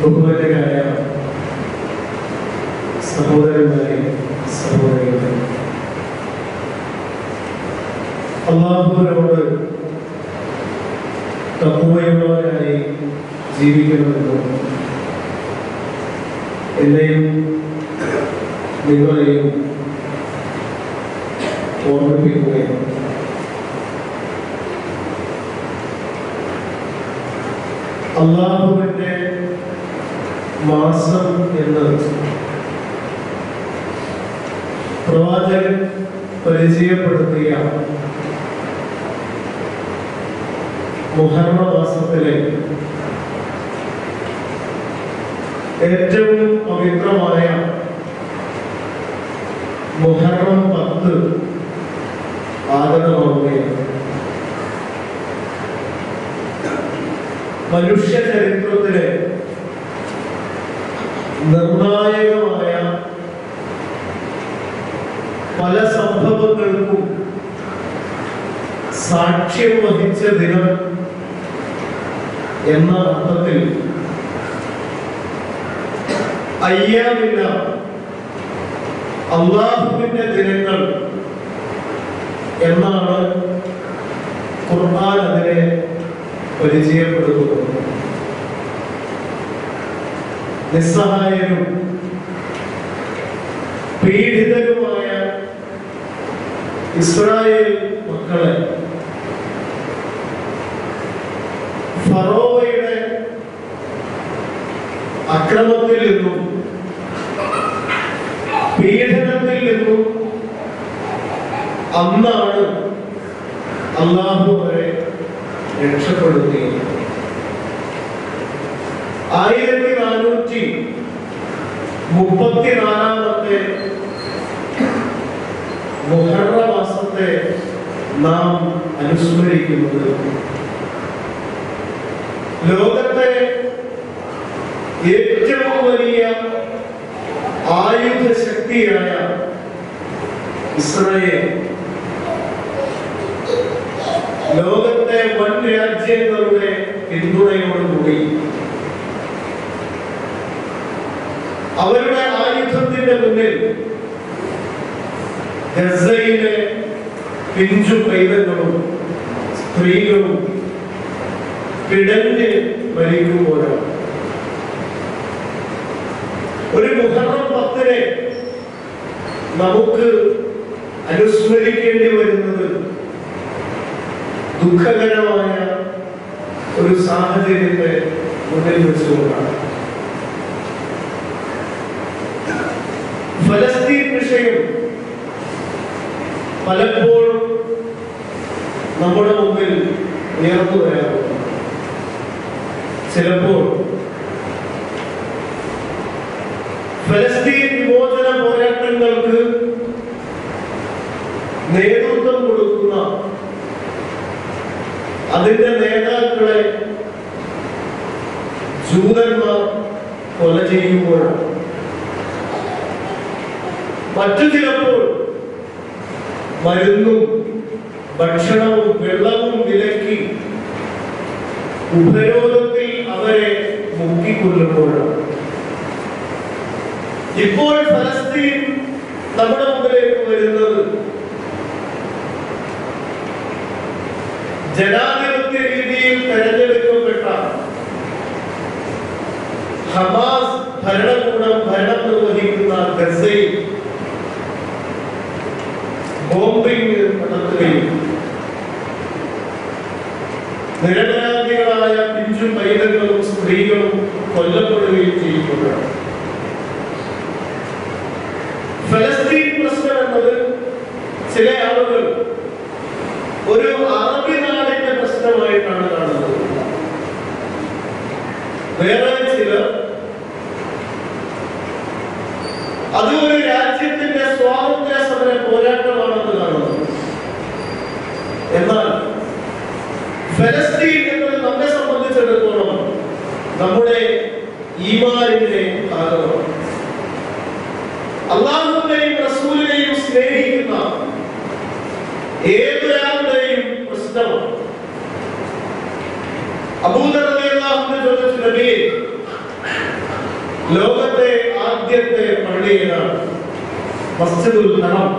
ബഹുമാന്യരായ സഹോദരന്മാരെ സഹോദരികളെ. അള്ളാഹുവിനോട് തത്വയുള്ളവരായി ജീവിക്കണമെന്നും എന്നെയും നിങ്ങളെയും ഓർമ്മിപ്പിക്കുകയും അള്ളാഹുവിന്റെ മാസം എന്ന് പ്രവാചകൻ പരിചയപ്പെടുത്തിയ മുഹർമ മാസത്തിലെ ഏറ്റവും പവിത്രമായ മുഹറം പത്ത് ആഗതമാവുകയാണ്. മനുഷ്യ ചരിത്രത്തിലെ സാക്ഷ്യം വഹിച്ച ദിനം എന്ന അർത്ഥത്തിൽ അയ്യാമില്ല. അള്ളാഹുവിന്റെ ദിനങ്ങൾ എന്നാണ് ഖുർആൻ അതിനെ പരിചയപ്പെടുത്തുന്നത്. നിസ്സഹായരും പീഡിതരുമായ ഇസ്രായേൽ മക്കളെ അക്രമത്തിൽ നിന്നും പീഡനത്തിൽ നിന്നും അന്നാണ് അള്ളാഹു അവരെ രക്ഷപ്പെടുത്തിയത്. ആയിരത്തി നാനൂറ്റി മുപ്പത്തിനാലാമത്തെ മുഹറ മാസത്തെ നാം അനുസ്മരിക്കുന്നത്. ലോകത്തെ ഏറ്റവും വലിയ ആയുധ ശക്തിയായ ഇസ്രായേൽ. ലോകത്തെ വൻ രാജ്യങ്ങളുടെ പിന്തുണയോടുകൂടി അവരുടെ ആയുധത്തിന്റെ മുന്നിൽ ഗസയിലെ പിഞ്ചു പൈതങ്ങളും സ്ത്രീകളും പിടഞ്ഞ് മരിക്കുമ്പോഴാണ്. ഒരു മുഹറം പത്തിനെ നമുക്ക് അനുസ്മരിക്കേണ്ടി വരുന്നത് ദുഃഖകരമായ ഒരു സാഹചര്യത്തെ മുന്നിൽ വെച്ചുകൊണ്ടാണ്. ഫലസ്തീൻ വിഷയം പലപ്പോഴും നമ്മുടെ മുമ്പിൽ ഉയർന്നു വരാറുണ്ട്. ചിലപ്പോൾ ഫലസ്തീൻ വിമോചന പോരാട്ടങ്ങൾക്ക് നേതൃത്വം കൊടുക്കുന്ന അതിന്റെ നേതാക്കളെ ജൂതന്മാർ കൊല ചെയ്യുമ്പോഴാണ്. മറ്റു ചിലപ്പോൾ മരുന്നും ഭക്ഷണവും വെള്ളവും വിലക്കി ഉപരോധത്തിൽ അവരെ മുക്കിക്കൊല്ലുമ്പോഴാണ് ഇപ്പോൾ ഫലസ്തീൻ നമ്മുടെ മുമ്പിലേക്ക് വരുന്നത് ജനാധിപത്യ രീതിയിൽ തെരഞ്ഞെടുക്കപ്പെട്ട ഹമാസ് ഭരണകൂടം ഭരണം നിർവഹിക്കുന്ന ഗസയിൽ ബോംബിംഗ് നടത്തുകയും നിരപരാധികളായ പിഞ്ചും പൈതങ്ങളും സ്ത്രീകളും കൊല്ലപ്പെടുകയും ചെയ്യുന്നതാണ് ഫലസ്തീൻ പ്രശ്നം എന്നത് ചില ആളുകൾ ഒരു അറബി വേറെ ചിലർ അത് ഒരു രാജ്യത്തിന്റെ സ്വാതന്ത്ര്യ സമര പോരാട്ടമാണെന്ന് കാണുന്നു. എന്നാൽ ഫലസ്തീൻ എന്നത് നമ്മെ സംബന്ധിച്ചിടത്തോളം നമ്മുടെ ഈമാനിന്റെ ലോകത്തെ ആദ്യത്തെ പള്ളിയിലാണ് മസ്ജിദുൽ ഹറം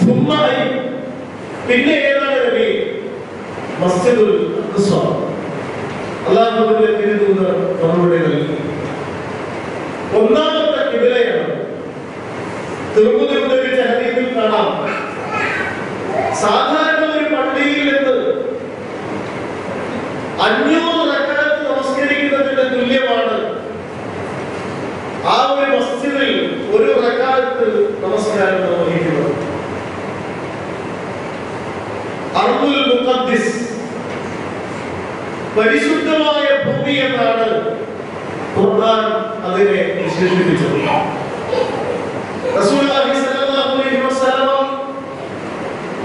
സുമ്മായി പിന്നെ ഏതാണ് നബി? മസ്ജിദുൽ അഖ്സ അള്ളാഹുവിന്റെ തിരുദൂതർ മറുപടി നൽകി ഒന്നാമത്തെ കിബിലയാണ്. തിരുമുതി ഉദ്ധരിച്ച ഹദീസിൽ കാണാം. സാധാരണ ഒരു പള്ളിയിൽ നിന്ന് അഞ്ഞൂറ് റക്കാത്ത് നമസ്കരിക്കുന്നതിന് തുല്യമാണ് ആ ഒരു മസ്ജിദിൽ റക്കാത്ത് നമസ്കാരം നിർവഹിക്കുന്നത് അർദുൽ മുഖദ്ദിസ് പരിശുദ്ധമായ ഭൂമി എന്നാണ് ഖുർആൻ അതിനെ വിശേഷിപ്പിച്ചത്. റസൂലുള്ളാഹി സ്വല്ലല്ലാഹു അലൈഹി വസല്ലം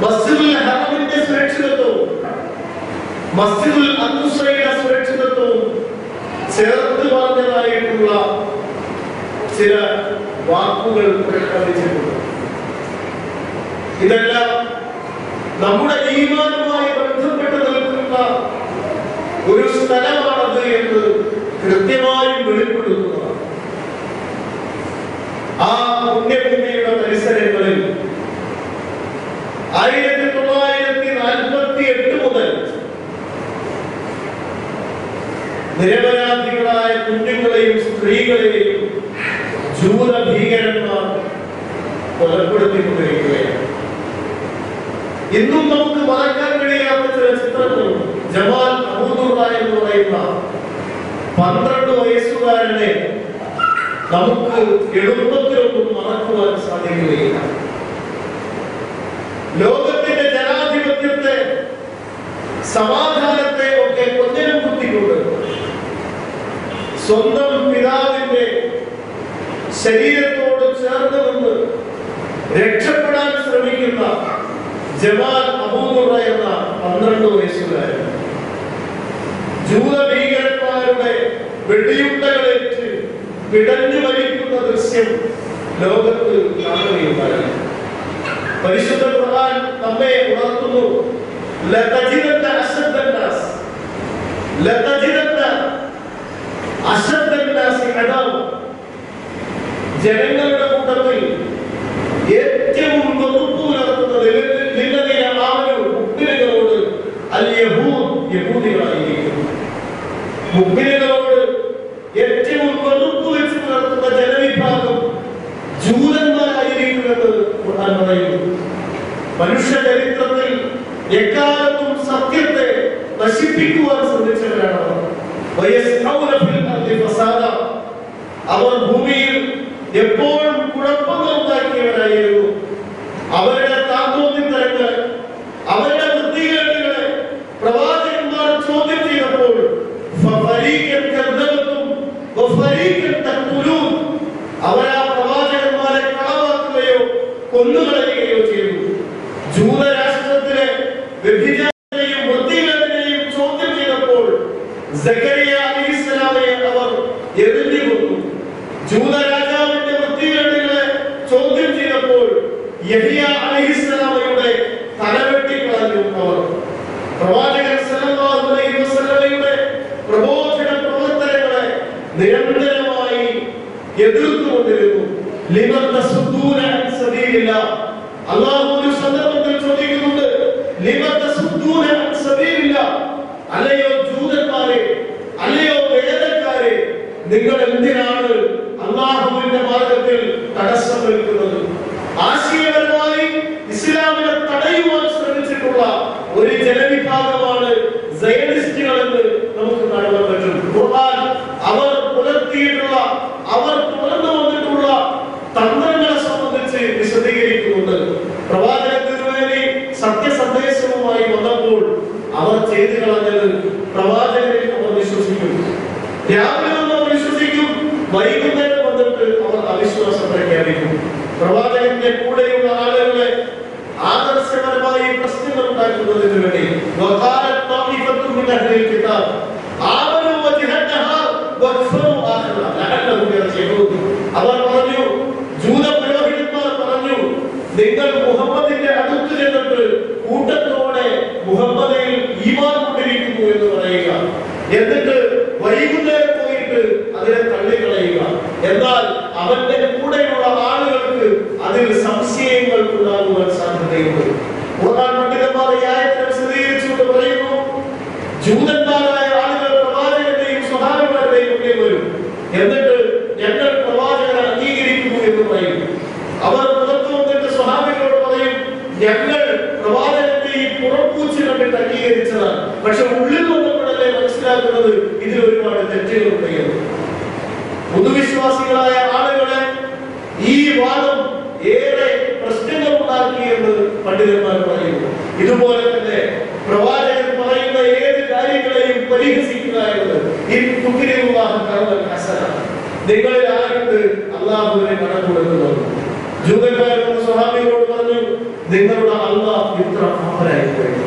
മസ്ജിദുൽ മസ്ജിദുൽ സുരക്ഷിതത്വവും ചേർത്ത് പറഞ്ഞതായിട്ടുള്ള ചില വാക്കുകൾ പ്രഖ്യാപിച്ചിട്ടുണ്ട് ഇതെല്ലാം നമ്മുടെ ഈമാനുമായി ബന്ധപ്പെട്ട് നിൽക്കുന്ന ഒരു സ്ഥലമാണത് എന്ന് കൃത്യമായും വെളിപ്പെടുത്തുന്നതാണ് ആ പുണ്യഭൂമിയുടെ പരിസരങ്ങളിൽ ആയിരത്തി തൊള്ളായിരത്തി നാൽപ്പത്തി എട്ട് മുതൽ നിരപരാധികളായ കുഞ്ഞുങ്ങളെയും സ്ത്രീകളെയും ജൂത ഭീകരന്മാർ കൊലപ്പെടുത്തിക്കൊണ്ടിരിക്കുകയാണ് ഇന്നും നമുക്ക് മറക്കാൻ കഴിയാത്ത ചില ചിത്രങ്ങളുണ്ട് ജമാൽ അബൂദുറ എന്ന് പറയുന്ന പന്ത്രണ്ട് വയസ്സുകാരനെ നമുക്ക് എളുപ്പത്തിലൊന്നും മറക്കുവാൻ സാധിക്കുകയില്ല. ലോകത്തിന്റെ ജനാധിപത്യത്തെ സമാധാനത്തെ ഒക്കെ കൊഞ്ഞനം കുത്തിക്കൊണ്ട് സ്വന്തം പിതാവിന്റെ ശരീരത്തോട് ചേർന്ന് നിന്ന് രക്ഷപ്പെടാൻ ശ്രമിക്കുന്ന ജമാൽ അബൂമുറ എന്ന പന്ത്രണ്ട് വയസ്സുകാരൻ ജൂത ഭീകരന്മാരുടെ വെടിയുണ്ടകളേറ്റ് പിടഞ്ഞു ദൃശ്യം ലോകത്ത് കാണുകയുണ്ടായി. പരിശുദ്ധ ഖുർആൻ നമ്മെ ഉണർത്തുന്നു. ലതജിദന്ത അശദ്ദന്നാസ് ലതജിദന്ത അശദ്ദന്നാസ് അദാവ ജനങ്ങളുടെ കൂട്ടത്തിൽ ഏറ്റവും വെറുപ്പ് പുലർത്തുന്നത് നിലനില ആളുകൾ മുഗ്മിനുകളോട് അൽ യഹൂദ് യഹൂദികളായിരിക്കുന്നു. മുഗ്മിനുകളോട് ഏറ്റവും വെറുപ്പ് വെച്ച് പുലർത്തുന്ന ജനവിഭാഗം ജൂതന്മാരായിരിക്കുമെന്ന് ഖുർആൻ പറയുന്നു മനുഷ്യ ചരിത്രത്തിൽ എക്കാലത്തും സത്യത്തെ നശിപ്പിക്കുവാൻ ശ്രമിച്ചവരാണ് അവർ. യഹിയ തലവെട്ടി കളഞ്ഞു അവർ. പ്രവാചകൻ സല്ലല്ലാഹു അലൈഹി വസല്ലമയുടെ പ്രബോധന പ്രവർത്തനങ്ങളെ നിരന്തരമായി എതിർത്തുകൊണ്ടിരുന്നു. ലിമൻ തസുദ്ദൂന അൻ സബീലില്ലാഹ്. അല്ലാഹു കളഞ്ഞത് പ്രവാചകനിൽ അവർ വിശ്വസിക്കും രാവിലെ അവർ വിശ്വസിക്കും വൈകുന്നേരം വന്നിട്ട് അവർ അവിശ്വാസം പ്രഖ്യാപിക്കും. പ്രവാചകന്റെ കൂടെയുള്ള ആളുകളെ ആദർശപരമായി പ്രശ്നങ്ങൾ ഉണ്ടാക്കുന്നതിന് വേണ്ടി ഖുർആൻ പണ്ഡിതന്മാർ ഈ പറയുന്നു ജൂതന്മാരായ ആളുകൾ പ്രവാചകന്റെയും സ്വഭാവങ്ങളുടെയും ഒക്കെ എന്നിട്ട് ഞങ്ങൾ പ്രവാചകനെ അംഗീകരിക്കുന്നു എന്ന് പറയും അവർ പുറത്തു വന്നിട്ട് സ്വഹാബികളോട് ഞങ്ങൾ പ്രവാചകന്റെ ഈ പുറപ്പൂച്ച് പക്ഷെ ഉള്ളിൽ നോക്കുമ്പോഴല്ലേ മനസ്സിലാക്കുന്നത് ഇതിൽ ഒരുപാട് തെറ്റുകളുണ്ട് എന്ന്. പൊതുവിശ്വാസികളായ ആളുകളെ ഈ വാദം ഏറെ പ്രശ്നങ്ങൾ ഉണ്ടാക്കി എന്ന് പണ്ഡിതന്മാർ പറയും ഇതുപോലെ തന്നെ പ്രവാചകൻ പറയുന്ന ഏത് കാര്യങ്ങളെയും പരിഹസിക്കുക എന്നത് ഈ നിങ്ങളിൽ ആരുണ്ട് അള്ളാഹുവിനെ കടം കൊടുക്കുന്നത് ജൂതന്മാരോട് സ്വഹാബികളോട് പറഞ്ഞു നിങ്ങളുടെ അള്ളാഹ് ഇത്ര പോയത്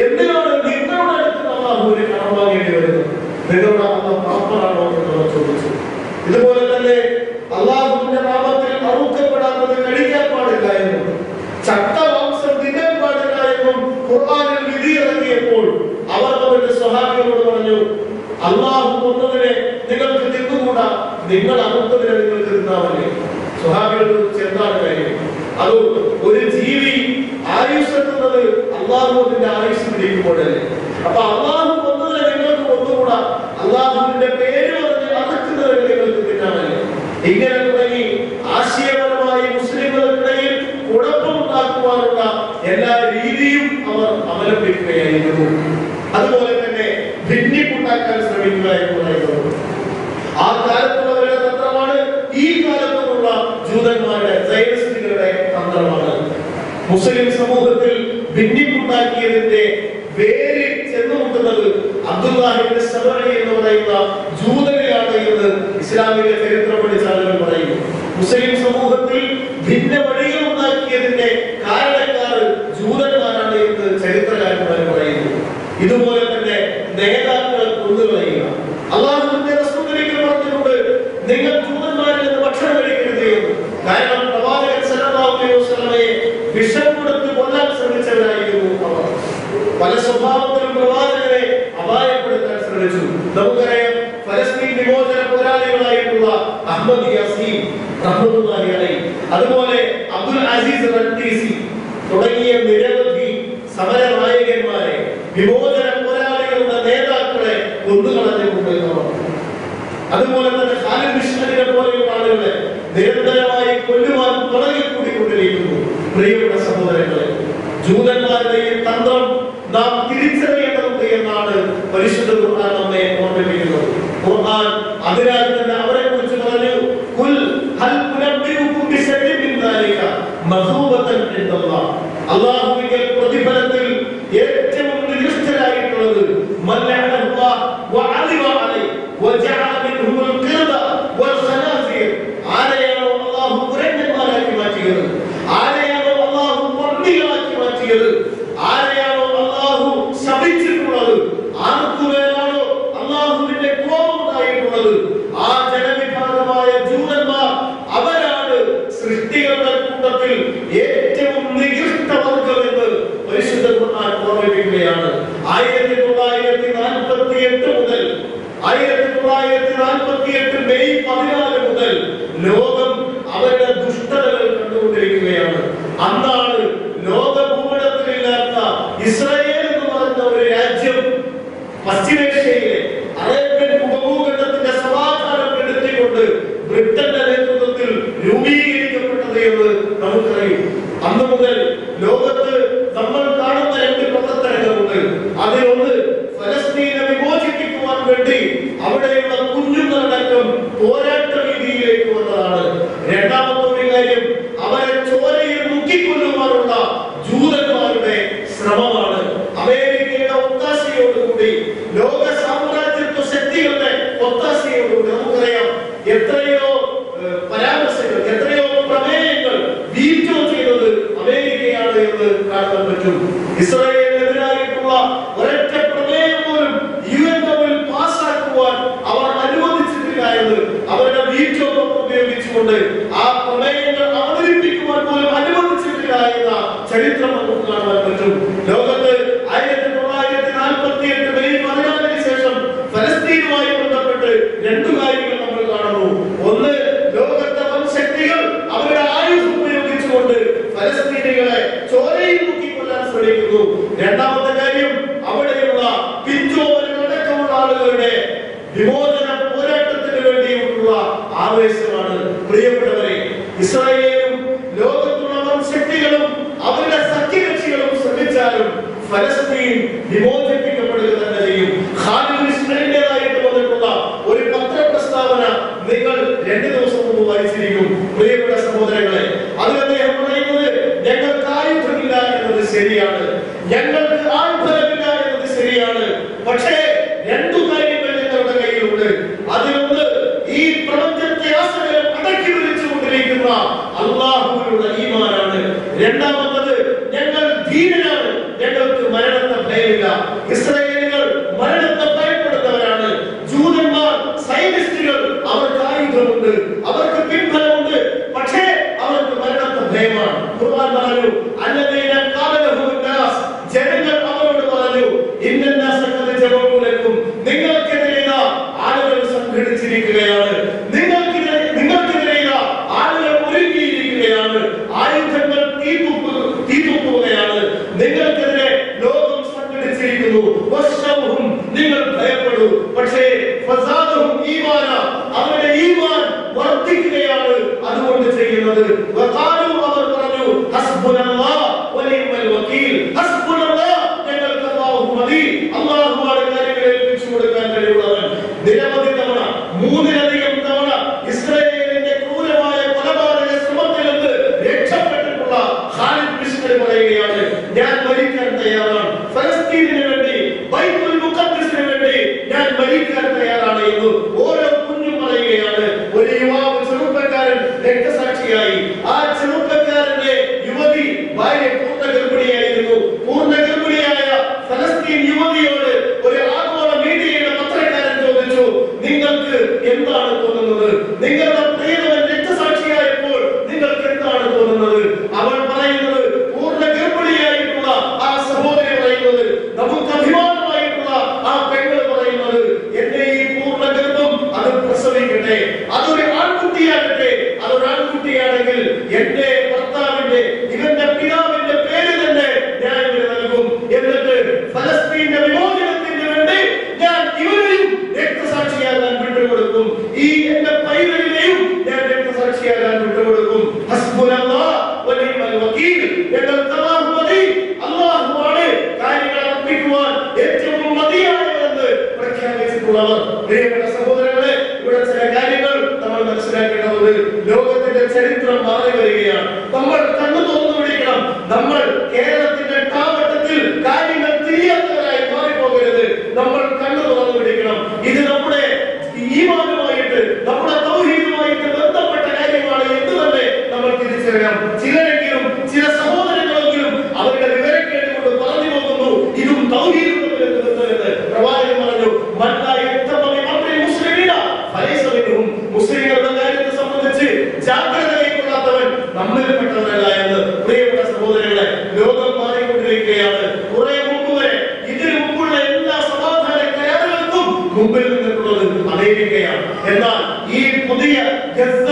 എന്തിനാണ് നിങ്ങളുടെ അടുത്ത് അള്ളാഹുവിനെ വാങ്ങേണ്ടി വരുന്നത്? നിങ്ങളുടെ അള്ളാഹ് ചോദിച്ചു. ഇതുപോലെ തന്നെ അള്ളാഹുവിന്റെ നാമത്തിൽ അറുക്കപ്പെടാത്തത് കഴിക്കാൻ പാടില്ല എന്നും ചട്ടമാംസം തിന്നാൻ പാടില്ല എന്നും ഖുർആനിൽ വിധി ഇറങ്ങിയപ്പോൾ അവർ അവരുടെ സ്വഹാബികളോട് പറഞ്ഞു അള്ളാഹു കൊന്നതിനെ നിങ്ങൾക്ക് തിന്നുകൂടാ നിങ്ങൾ അറുത്തതിനെ നിങ്ങൾക്ക് തിന്നാമല്ലേ സ്വഹാബികളോട് ചെന്താണ് കാര്യം അത് ഒരു ജീവി ആയുസ് എത്തുന്നത് അള്ളാഹുവിന്റെ ആയുസ് പിടിക്കുമ്പോഴല്ലേ അപ്പൊ അള്ളാഹു കൊന്നതിനെ നിങ്ങൾക്ക് കൊന്നുകൂടാ അള്ളാഹുവിന്റെ പേര് പറഞ്ഞ് അറുക്കുന്നത് നിങ്ങൾക്ക് തിന്നാമല്ലേ ഇങ്ങനെ തുടങ്ങി ആശയപരമായി മുസ്ലിങ്ങൾക്കിടയിൽ കുഴപ്പമുണ്ടാക്കുവാനുള്ള എല്ലാ രീതിയും അവർ അവലംബിക്കുകയായിരുന്നു. അതുപോലെ തന്നെ ഭിന്നിപ്പുണ്ടാക്കാൻ ശ്രമിക്കുക എന്ന് പറയുന്നത് ആ കാലത്തുള്ളവരുടെ തന്ത്രമാണ് ഈ കാലത്തുള്ള ജൂതന്മാരുടെ സൈനിസ്റ്റുകളുടെ തന്ത്രമാണ്. മുസ്ലിം സമൂഹത്തിൽ ഭിന്നിപ്പുണ്ടാക്കിയതിന്റെ വേര് ചെന്നുമുട്ടുന്നത് അബ്ദുല്ലാഹിന്റെ സബറി എന്ന് പറയുന്ന ജൂതനെയാണ് എന്ന് ഇസ്ലാമിക ചരിത്ര പഠിച്ച ആളുകൾ പറയുന്നു. മുസ്ലിം സമൂഹത്തിൽ ഭിന്ന വഴികൾ ഉണ്ടാക്കിയതിന്റെ കാരണക്കാർ ജൂതന്മാരാണ് എന്ന് ചരിത്രകാരന്മാർ പറയുന്നു ഇതുപോലെ തന്നെ നേതാക്കളെ കൊന്നുകളയുക അള്ളാഹുവിന്റെ റസൂലിലേക്ക് പറഞ്ഞിട്ടുണ്ട് നിങ്ങൾ ജൂതന്മാരിൽ നിന്ന് ഭക്ഷണം കഴിക്കരുത് എന്ന് കാരണം പ്രവാചകൻ സല്ലല്ലാഹു അലൈഹി വസല്ലമയെ വിഷം കൊടുത്ത് കൊല്ലാൻ ശ്രമിച്ചവരായിരുന്നു അവർ പല സ്വഭാവത്തിലും പ്രവാചകരെ അപായപ്പെടുത്താൻ ശ്രമിച്ചു. നമുക്കറിയാം ഫലസ്തീൻ വിമോചന പോരാളികളായിട്ടുള്ള അഹമ്മദ് യാസീൻ റഹ്മത്തുള്ളാഹി അലൈഹി അതുപോലെ അബ്ദുൽ അസീസ് റണ്ടീസി തുടങ്ങിയ നിരവധി സമര നായകന്മാരെ വിമോചന പോരാളികളുടെ നേതാക്കളെ കൊന്നുകളഞ്ഞുകൊണ്ട് അവർ അതുപോലെ തന്നെ ഖാലിദ് മിഷനറിനെ പോലെയുള്ള ആളുകളെ നിരന്തരമായി കൊല്ലുവാൻ തുടങ്ങി കൂടിക്കൊണ്ടിരിക്കുന്നു പ്രിയപ്പെട്ട സഹോദരങ്ങളെ ജൂതന്മാരുടെ തന്ത്രം നാം തിരിച്ചറിയേണ്ടതുണ്ട് എന്നാണ് പരിശുദ്ധ ഖുർആൻ നമ്മെ ഓർമ്മിപ്പിക്കുന്നത്. ഖുർആൻ അതിനാൽ തന്നെ അവരെ சரியானது எங்களுக்கு ஆழ்ந்த وقال അമേരിക്കൻ യുവതിയോട് ഒരു ആഗോള മീഡിയയുടെ പത്രക്കാരൻ ചോദിച്ചു നിങ്ങൾക്ക് എന്താണ് തോന്നുന്നത്? നിങ്ങളുടെ ದೇವರ സേവിക്കുകയാണ് എന്നാൽ ഈ പുതിയ ഗസ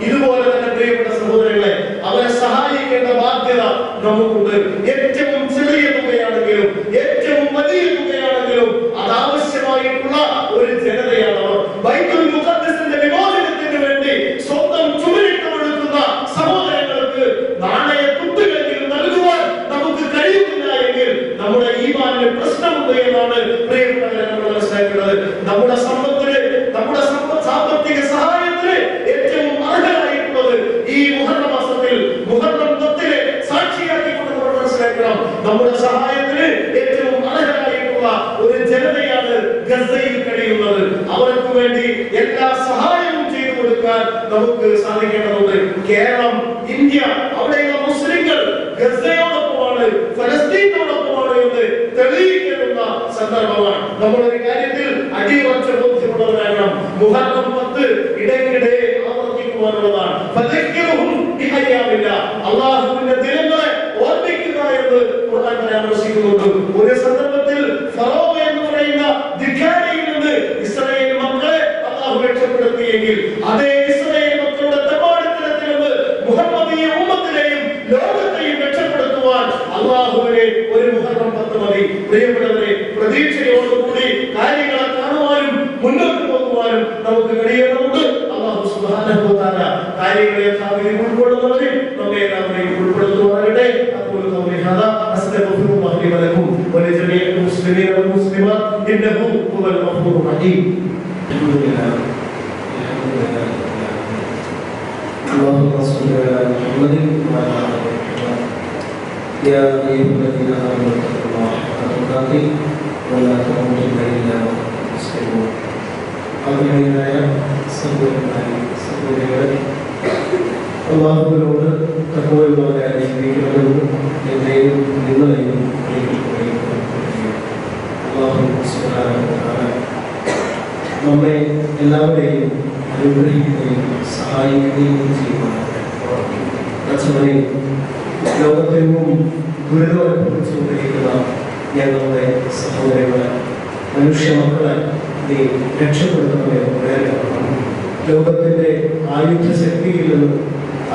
ഇതുപോലെ തന്നെ പ്രിയപ്പെട്ട ഇന്ത്യ അവിടെയുള്ള മുസ്ലിങ്ങൾ ഗസയോടൊപ്പമാണ് ഫലസ്തീനോടൊപ്പമാണ് എന്ന് തെളിയിക്കുന്ന സന്ദർഭമാണ്. നമ്മൾ ഒരു കാര്യത്തിൽ അടിയുറച്ച ബോധ്യമുള്ളവരാകണം. മുഹറം പത്ത് ഇടയ്ക്കിടെ ആവർത്തിക്കുവാനുള്ളതാണ്. അള്ളാഹുവിന്റെ ദിനങ്ങളെ ഓർമ്മിക്കുക എന്ന് ഖുർആൻ പരാമർശിക്കുന്നുണ്ട്. ഒരു സന്ദർഭത്തിൽ انه هو الغفور الرحيم. الحمد لله اللهم صل على محمد وعلى محمد يا ايها ദുരിതം അനുഭവിച്ചുകൊണ്ടിരിക്കുന്ന ഞങ്ങളുടെ സഹോദരങ്ങളെ മനുഷ്യ നീ ലോകത്തിന്റെ ആയുധ ശക്തിയിൽ നിന്ന്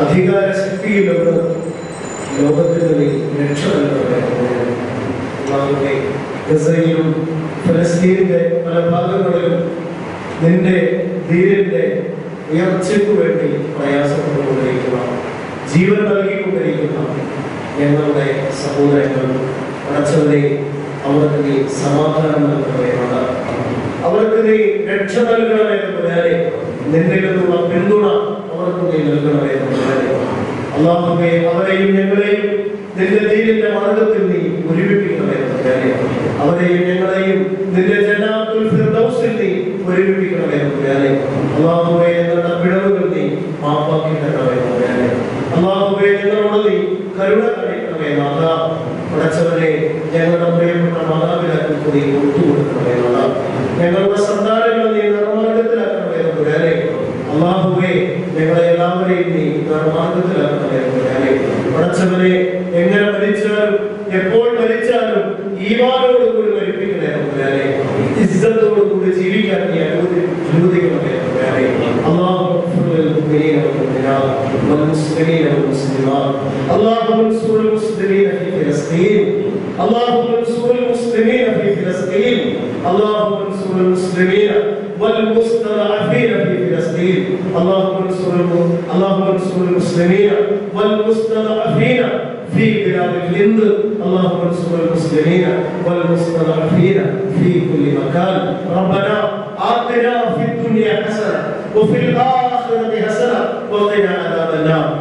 അധികാര ശക്തിയിൽ നിന്ന് ലോകത്തിന് നീ രക്ഷ നൽകണമേ ഫലസ്തീനിന്റെ പല ഭാഗങ്ങളിലും നിന്റെ ധീരന്റെ ഉയർച്ചയ്ക്കു വേണ്ടി പ്രയാസപ്പെട്ടുകൊണ്ടിരിക്കുന്ന ജീവൻ നൽകിക്കൊണ്ടിരിക്കുന്ന ഞങ്ങളുടെ സഹോദരങ്ങൾ അടച്ചവരെ അവർക്ക് നീ സമാധാനം നൽകണമെന്നാണ് അവർക്ക് നീ രക്ഷ നൽകണമെന്ന് പറയാതെ നിന്നിൽ നിന്നുള്ള പിന്തുണ അവർക്ക് നീ നൽകണമെന്ന് പറയാതെ അള്ളാഹുവെ അവരെയും ഞങ്ങളെയും നിന്റെ ദീനിന്റെ മാർഗത്തിൽ നീ ഒരുമിപ്പിക്കണമെന്ന് അവരെയും ഞങ്ങളെയും اللهم انصر المسلمين والمستضعفين في فلسطين. اللهم انصر اللهم انصر المسلمين والمستضعفين في بلاد الهند. اللهم انصر المسلمين والمستضعفين في كل مكان. ربنا آتنا في الدنيا حسنة وفي الآخرة حسنة وقنا عذاب النار.